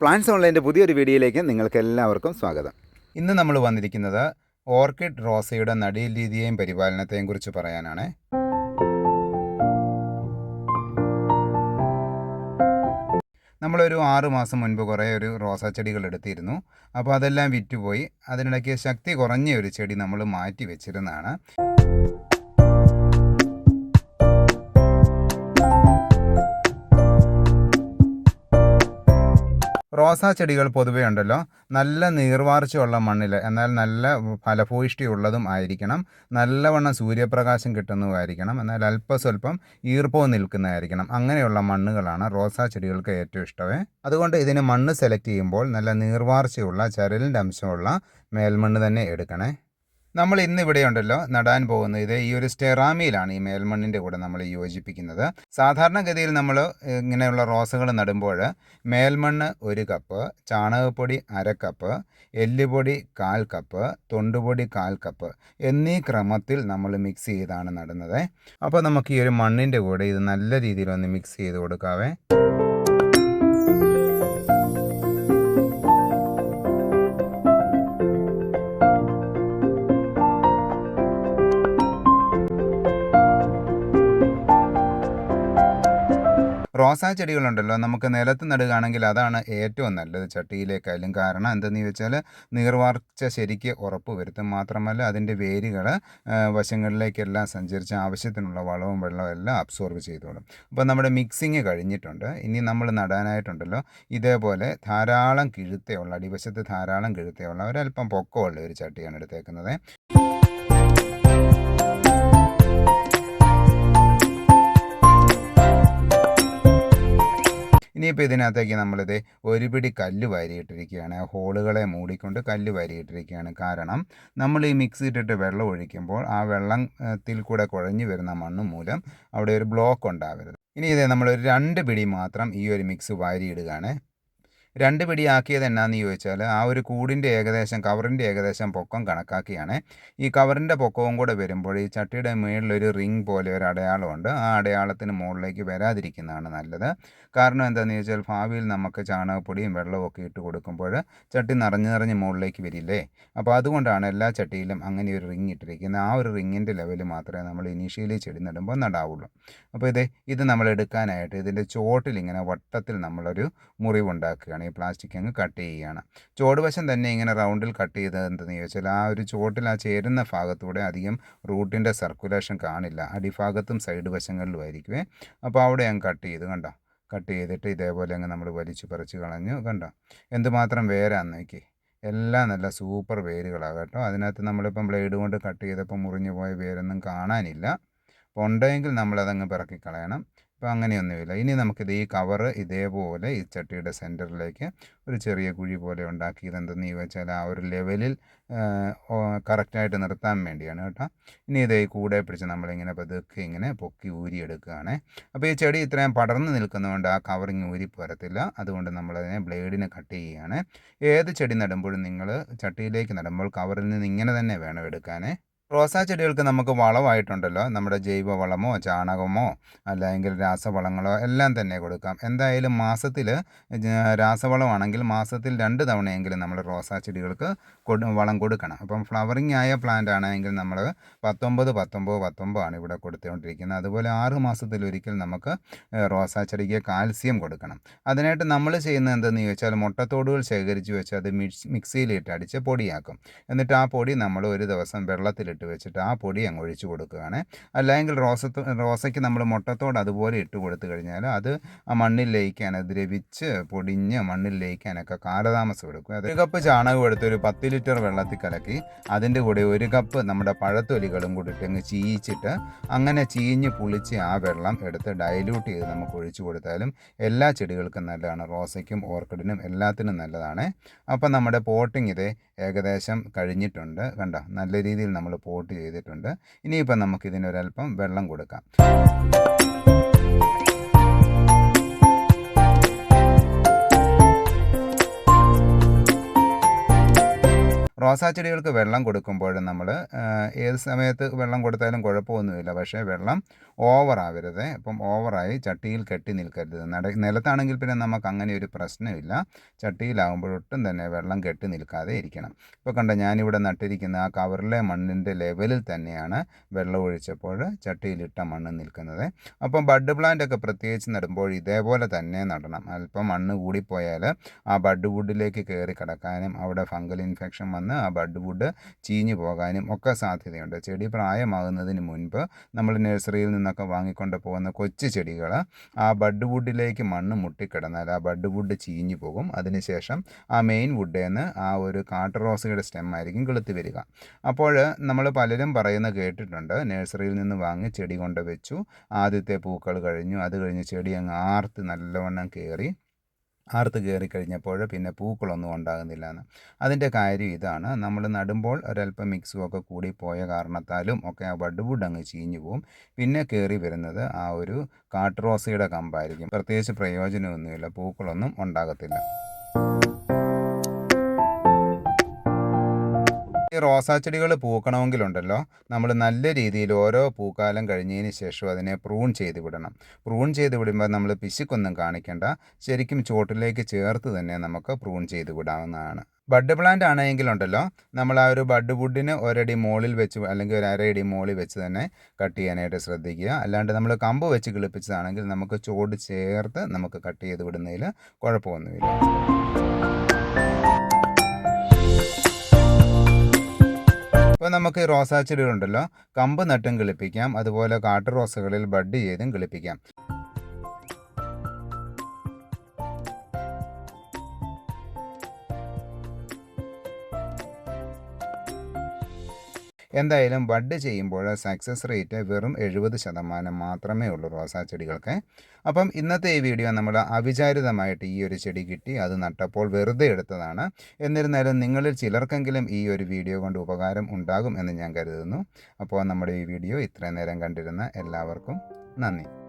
Plants ഓൺലൈന്റെ പുതിയൊരു വീഡിയോയിലേക്ക് നിങ്ങൾക്ക് എല്ലാവർക്കും സ്വാഗതം. ഇന്ന് നമ്മൾ വന്നിരിക്കുന്നത് ഓർക്കിഡ് റോസയുടെ നടീൽ രീതിയെയും പരിപാലനത്തെയും കുറിച്ച് പറയാനാണ്. നമ്മളൊരു ആറു മാസം മുൻപ് കുറേ ഒരു റോസാ ചെടികൾ എടുത്തിരുന്നു. അപ്പോൾ അതെല്ലാം വിറ്റുപോയി. അതിനിടയ്ക്ക് ശക്തി കുറഞ്ഞ ഒരു ചെടി നമ്മൾ മാറ്റി വെച്ചിരുന്നതാണ്. റോസാ ചെടികൾ പൊതുവേ ഉണ്ടല്ലോ. നല്ല നീർവാർച്ചയുള്ള മണ്ണിൽ എന്നാൽ നല്ല ഫലഭൂയിഷ്ടിയുള്ളതും ആയിരിക്കണം. നല്ലവണ്ണം സൂര്യപ്രകാശം കിട്ടുന്നതുമായിരിക്കണം. എന്നാൽ അല്പസ്വല്പം ഈർപ്പവും നിൽക്കുന്നതായിരിക്കണം. അങ്ങനെയുള്ള മണ്ണുകളാണ് റോസാ ചെടികൾക്ക് ഏറ്റവും ഇഷ്ടമേ. അതുകൊണ്ട് ഇതിന് മണ്ണ് സെലക്ട് ചെയ്യുമ്പോൾ നല്ല നീർവാർച്ചയുള്ള ചരലിന്റെ അംശമുള്ള മേൽമണ്ണ് തന്നെ എടുക്കണേ. നമ്മൾ ഇന്ന് ഇവിടെ ഉണ്ടല്ലോ നടാൻ പോകുന്നത്. ഇത് ഈ ഒരു സ്റ്റെറാമിയിലാണ് ഈ മേൽമണ്ണിന്റെ കൂടെ നമ്മൾ യോജിപ്പിക്കുന്നത്. സാധാരണഗതിയിൽ നമ്മൾ ഇങ്ങനെയുള്ള റോസുകൾ നടുമ്പോൾ മേൽമണ്ണ് ഒരു കപ്പ് ചാണകപ്പൊടി അര കപ്പ് എല്ലുപൊടി കാൽ കപ്പ് തൊണ്ടുപൊടി കാൽ കപ്പ് എന്നീ ക്രമത്തിൽ നമ്മൾ മിക്സ് ചെയ്താണ് നടുന്നത്. അപ്പോൾ നമുക്ക് ഈ ഒരു മണ്ണിന്റെ കൂടെ ഇത് നല്ല രീതിയിൽ ഒന്ന് മിക്സ് ചെയ്ത് കൊടുക്കാവേ. റോസാ ചെടികളുണ്ടല്ലോ നമുക്ക് നിലത്ത് നടുകയാണെങ്കിൽ അതാണ് ഏറ്റവും നല്ലത്. ചട്ടിയിലേക്കായാലും കാരണം എന്തെന്ന് ചോദിച്ചാൽ നീർവാർച്ച ശരിക്ക് ഉറപ്പ് വരുത്തും. മാത്രമല്ല അതിന്റെ വേരുകൾ വശങ്ങളിലേക്കെല്ലാം സഞ്ചരിച്ച് ആവശ്യത്തിനുള്ള വളവും വെള്ളവും എല്ലാം അബ്സോർബ് ചെയ്തോളും. അപ്പോൾ നമ്മുടെ മിക്സിങ് കഴിഞ്ഞിട്ടുണ്ട്. ഇനി നമ്മൾ നടാനായിട്ടുണ്ടല്ലോ. ഇതേപോലെ ധാരാളം കിഴുത്തയുള്ള അടിവശത്ത് ധാരാളം കിഴുത്തയുള്ള ഒരല്പം പൊക്കമുള്ള ഒരു ചട്ടിയാണ് എടുത്തേക്കുന്നത്. ഇനിയിപ്പോൾ ഇതിനകത്തേക്ക് നമ്മളിത് ഒരു പിടി കല്ല് വാരിയിട്ടിരിക്കുകയാണ്. ഹോളുകളെ മൂടിക്കൊണ്ട് കല്ല് വാരിയിട്ടിരിക്കുകയാണ്. കാരണം നമ്മൾ ഈ മിക്സ് ഇട്ടിട്ട് വെള്ളം ഒഴിക്കുമ്പോൾ ആ വെള്ളത്തിൽ കൂടെ കുഴഞ്ഞു വരുന്ന മണ്ണ് മൂലം അവിടെ ഒരു ബ്ലോക്ക് ഉണ്ടാവരുത്. ഇനി ഇതേ നമ്മൾ ഒരു രണ്ട് പിടി മാത്രം ഈ ഒരു മിക്സ് വാരിയിടുകയാണ്. രണ്ട് പിടിയാക്കിയത് എന്നാന്ന് ചോദിച്ചാൽ ആ ഒരു കൂടിന്റെ ഏകദേശം കവറിന്റെ ഏകദേശം പൊക്കം കണക്കാക്കിയാണ്. ഈ കവറിന്റെ പൊക്കവും കൂടെ വരുമ്പോൾ ഈ ചട്ടിയുടെ മുകളിലൊരു റിംഗ് പോലെ ഒരു അടയാളമുണ്ട്. ആ അടയാളത്തിന് മുകളിലേക്ക് വരാതിരിക്കുന്നതാണ് നല്ലത്. കാരണം എന്താണെന്ന് ചോദിച്ചാൽ ഭാവിയിൽ നമുക്ക് ചാണകപ്പൊടിയും വെള്ളവും ഒക്കെ ഇട്ട് കൊടുക്കുമ്പോൾ ചട്ടി നിറഞ്ഞു നിറഞ്ഞ് മുകളിലേക്ക് വരില്ലേ? അപ്പോൾ അതുകൊണ്ടാണ് എല്ലാ ചട്ടിയിലും അങ്ങനെ ഒരു റിംഗ് ഇട്ടിരിക്കുന്നത്. ആ ഒരു റിങ്ങിന്റെ ലെവൽ മാത്രമേ നമ്മൾ ഇനീഷ്യലി ചെടി നടുമ്പോൾ നടാവുള്ളൂ. അപ്പോൾ ഇത് ഇത് നമ്മൾ എടുക്കാനായിട്ട് ഇതിന്റെ ചോട്ടിൽ ഇങ്ങനെ വട്ടത്തിൽ നമ്മളൊരു മുറിവുണ്ടാക്കുകയാണ്. ഈ പ്ലാസ്റ്റിക് അങ്ങ് കട്ട് ചെയ്യുകയാണ്. ചുവടുവശം തന്നെ ഇങ്ങനെ റൗണ്ടിൽ കട്ട് ചെയ്തത് എന്തെന്ന് ചോദിച്ചാൽ ആ ഒരു ചുവട്ടിൽ ആ ചേരുന്ന ഭാഗത്തൂടെ അധികം റൂട്ടിന്റെ സർക്കുലേഷൻ കാണില്ല. അടിഭാഗത്തും സൈഡ് വശങ്ങളിലും ആയിരിക്കുമേ അപ്പോൾ അവിടെ അങ്ങ് കട്ട് ചെയ്ത് കണ്ടോ? കട്ട് ചെയ്തിട്ട് ഇതേപോലെ അങ്ങ് നമ്മൾ വലിച്ചു പറിച്ച് കളഞ്ഞു കണ്ടോ? എന്തുമാത്രം വേരാന്ന് നോക്കി എല്ലാം നല്ല സൂപ്പർ വേരുകളാണ് കേട്ടോ. അതിനകത്ത് നമ്മളിപ്പം ബ്ലേഡ് കൊണ്ട് കട്ട് ചെയ്തപ്പോൾ മുറിഞ്ഞു പോയ വേരൊന്നും കാണാനില്ല. അപ്പോൾ ഉണ്ടെങ്കിൽ നമ്മളതങ്ങ് പിറക്കി കളയണം അപ്പോൾ അങ്ങനെയൊന്നുമില്ല. ഇനി നമുക്കിത് ഈ കവറ് ഇതേപോലെ ഈ ചട്ടിയുടെ സെന്ററിലേക്ക് ഒരു ചെറിയ കുഴി പോലെ ഉണ്ടാക്കി ഇതെന്തെന്ന് ചോദിച്ചാൽ ആ ഒരു ലെവലിൽ കറക്റ്റായിട്ട് നിർത്താൻ വേണ്ടിയാണ് കേട്ടോ. ഇനി ഇതേ കൂടെ പിടിച്ച് നമ്മളിങ്ങനെ പതുക്കെ ഇങ്ങനെ പൊക്കി ഊരിയെടുക്കുകയാണ്. അപ്പോൾ ഈ ചെടി ഇത്രയും പടർന്ന് നിൽക്കുന്നതുകൊണ്ട് ആ കവറിങ് ഊരി പോരത്തില്ല അതുകൊണ്ട് നമ്മളതിനെ ബ്ലേഡിനെ കട്ട് ചെയ്യുകയാണ്. ഏത് ചെടി നടുമ്പോഴും നിങ്ങൾ ചട്ടിയിലേക്ക് നടുമ്പോൾ കവറിൽ നിന്ന് ഇങ്ങനെ തന്നെ വേണം എടുക്കാൻ റോസാ ചെടികൾക്ക് നമുക്ക് വളമായിട്ടുണ്ടല്ലോ. നമ്മുടെ ജൈവ വളമോ ചാണകമോ അല്ലെങ്കിൽ രാസവളങ്ങളോ എല്ലാം തന്നെ കൊടുക്കാം. എന്തായാലും മാസത്തിൽ രാസവളമാണെങ്കിൽ മാസത്തിൽ രണ്ട് തവണയെങ്കിലും നമ്മൾ റോസാ ചെടികൾക്ക് വളം കൊടുക്കണം. അപ്പം ഫ്ലവറിങ് ആയ പ്ലാന്റ് ആണെങ്കിൽ നമ്മൾ പത്തൊമ്പത് പത്തൊമ്പത് ആണ് ഇവിടെ കൊടുത്തുകൊണ്ടിരിക്കുന്നത്. അതുപോലെ ആറ് മാസത്തിലൊരിക്കൽ നമുക്ക് റോസാ ചെടിക്ക് കാൽസ്യം കൊടുക്കണം. അതിനായിട്ട് നമ്മൾ ചെയ്യുന്നത് എന്തെന്ന് ചോദിച്ചാൽ മുട്ടത്തോടുകൾ ശേഖരിച്ച് വെച്ച് അത് മിക്സ് മിക്സിയിലിട്ട് അടിച്ച് പൊടിയാക്കും. എന്നിട്ട് ആ പൊടി നമ്മൾ ഒരു ദിവസം വെള്ളത്തിലിട്ട് വെച്ചിട്ട് ആ പൊടി അങ്ങ് ഒഴിച്ചു കൊടുക്കുകയാണ്. അല്ലെങ്കിൽ റോസ റോസയ്ക്ക് നമ്മൾ മുട്ടത്തോട് അതുപോലെ ഇട്ട് കൊടുത്തു കഴിഞ്ഞാൽ അത് ആ മണ്ണിൽ ലയിക്കാൻ ദ്രവിച്ച് പൊടിഞ്ഞ് മണ്ണിൽ ലയിക്കാനൊക്കെ കാലതാമസം എടുക്കും. ഒരു കപ്പ് ചാണകം എടുത്ത് ഒരു പത്ത് ലിറ്റർ വെള്ളത്തിൽ കലക്കി അതിന്റെ കൂടെ ഒരു കപ്പ് നമ്മുടെ പഴത്തൊലികളും കൂടിയിട്ട് അങ്ങ് ചീയിച്ചിട്ട് അങ്ങനെ ചീഞ്ഞ് പുളിച്ച് ആ വെള്ളം എടുത്ത് ഡൈല്യൂട്ട് ചെയ്ത് നമുക്ക് ഒഴിച്ചു കൊടുത്താലും എല്ലാ ചെടികൾക്കും നല്ലതാണ്. റോസയ്ക്കും ഓർക്കിഡിനും എല്ലാത്തിനും നല്ലതാണ്. അപ്പം നമ്മുടെ പോട്ടിങ് ഇത് ഏകദേശം കഴിഞ്ഞിട്ടുണ്ട്. കണ്ട? നല്ല രീതിയിൽ നമ്മൾ പോട്ട് ചെയ്തിട്ടുണ്ട്. ഇനിയിപ്പം നമുക്കിതിനൊരൽപ്പം വെള്ളം കൊടുക്കാം. റോസാ ചെടികൾക്ക് വെള്ളം കൊടുക്കുമ്പോഴും നമ്മൾ ഏത് സമയത്ത് വെള്ളം കൊടുത്താലും കുഴപ്പമൊന്നുമില്ല. പക്ഷേ വെള്ളം ഓവർ ആവരുത് അപ്പം ഓവറായി ചട്ടിയിൽ കെട്ടി നിൽക്കരുത്. നട നിലത്താണെങ്കിൽ പിന്നെ നമുക്ക് അങ്ങനെ ഒരു പ്രശ്നമില്ല. ചട്ടിയിലാകുമ്പോഴൊട്ടും തന്നെ വെള്ളം കെട്ടി നിൽക്കാതെ ഇരിക്കണം. ഇപ്പോൾ കണ്ട ഞാനിവിടെ നട്ടിരിക്കുന്ന ആ കവറിലെ മണ്ണിന്റെ ലെവലിൽ തന്നെയാണ് വെള്ളം ഒഴിച്ചപ്പോൾ ചട്ടിയിലിട്ട മണ്ണ് നിൽക്കുന്നത്. അപ്പം ബഡ് പ്ലാന്റ് ഒക്കെ പ്രത്യേകിച്ച് നടുമ്പോൾ ഇതേപോലെ തന്നെ നടണം. അല്പം മണ്ണ് കൂടിപ്പോയാൽ ആ ബഡ് വുഡിലേക്ക് കയറി കിടക്കാനും അവിടെ ഫംഗൽ ഇൻഫെക്ഷൻ വന്ന് ആ ബഡ് വുഡ് ചീഞ്ഞു പോകാനും ഒക്കെ സാധ്യതയുണ്ട്. ചെടി പ്രായമാകുന്നതിന് മുൻപ് നമ്മൾ നഴ്സറിയിൽ നിന്നൊക്കെ വാങ്ങിക്കൊണ്ട് പോകുന്ന കൊച്ചു ചെടികൾ ആ ബഡ് വുഡിലേക്ക് മണ്ണ് മുട്ടിക്കിടന്നാൽ ആ ബഡ് വുഡ് ചീഞ്ഞു പോകും. അതിനുശേഷം ആ മെയിൻ വുഡിൽ നിന്ന് ആ ഒരു കാട്ടുറോസയുടെ സ്റ്റെം ആയിരിക്കും കിളുത്തി വരിക. അപ്പോൾ നമ്മൾ പലരും പറയുന്ന കേട്ടിട്ടുണ്ട് നഴ്സറിയിൽ നിന്ന് വാങ്ങി ചെടി കൊണ്ട് വെച്ചു ആദ്യത്തെ പൂക്കൾ കഴിഞ്ഞു അത് കഴിഞ്ഞ് ചെടി അങ്ങ് ആർത്ത് നല്ലവണ്ണം കയറി ആർത്ത് കയറി കഴിഞ്ഞപ്പോൾ പിന്നെ പൂക്കളൊന്നും ഉണ്ടാകുന്നില്ല എന്ന് അതിന്റെ കാര്യം ഇതാണ്. നമ്മൾ നടുമ്പോൾ ഒരല്പം മിക്സും ഒക്കെ കൂടി പോയ കാരണത്താലും ഒക്കെ ആ വടുവുഡ് വുഡ് അങ്ങ് ചീഞ്ഞു പോവും. പിന്നെ കയറി വരുന്നത് ആ ഒരു കാട്ടുറോസയുടെ കമ്പായിരിക്കും. പ്രത്യേകിച്ച് പ്രയോജനമൊന്നുമില്ല. പൂക്കളൊന്നും ഉണ്ടാകത്തില്ല. ഈ റോസാ ചെടികൾ പൂക്കണമെങ്കിലുണ്ടല്ലോ. നമ്മൾ നല്ല രീതിയിൽ ഓരോ പൂക്കാലം കഴിഞ്ഞതിന് ശേഷം അതിനെ പ്രൂൺ ചെയ്ത് വിടണം. പ്രൂൺ ചെയ്ത് വിടുമ്പോൾ നമ്മൾ പിശുക്കൊന്നും കാണിക്കേണ്ട. ശരിക്കും ചോട്ടിലേക്ക് ചേർത്ത് തന്നെ നമുക്ക് പ്രൂൺ ചെയ്ത് വിടാവുന്നതാണ്. Bud plant ആണെങ്കിലുണ്ടല്ലോ. നമ്മൾ ആ ഒരു ബഡ് വുഡിന് ഒരടി മോളിൽ വെച്ച് അല്ലെങ്കിൽ ഒരു അരയടി മുകളിൽ വെച്ച് തന്നെ കട്ട് ചെയ്യാനായിട്ട് ശ്രദ്ധിക്കുക. അല്ലാണ്ട് നമ്മൾ കമ്പ് വെച്ച് കിളിപ്പിച്ചതാണെങ്കിൽ നമുക്ക് ചോട് ചേർത്ത് നമുക്ക് കട്ട് ചെയ്ത് വിടുന്നതിൽ കുഴപ്പമൊന്നുമില്ല. നമുക്ക് റോസാ ചെടികളുണ്ടല്ലോ. കമ്പ് നട്ടും കിളിപ്പിക്കാം. അതുപോലെ കാട്ടു റോസുകളിൽ ബഡ് ചെയ്തും കിളിപ്പിക്കാം. എന്തായാലും ബഡ് ചെയ്യുമ്പോൾ സക്സസ് റേറ്റ് വെറും എഴുപത് ശതമാനം മാത്രമേ ഉള്ളൂ റോസാ ചെടികൾക്ക്. അപ്പം ഇന്നത്തെ ഈ വീഡിയോ നമ്മൾ അവിചാരിതമായിട്ട് ഈ ഒരു ചെടി കിട്ടി അത് നട്ടപ്പോൾ വെറുതെ എടുത്തതാണ്. എന്നിരുന്നാലും നിങ്ങളിൽ ചിലർക്കെങ്കിലും ഈ ഒരു വീഡിയോ കൊണ്ട് ഉപകാരം ഉണ്ടാകും എന്ന് ഞാൻ കരുതുന്നു. അപ്പോൾ നമ്മുടെ ഈ വീഡിയോ ഇത്രയും നേരം കണ്ടിരുന്ന എല്ലാവർക്കും നന്ദി.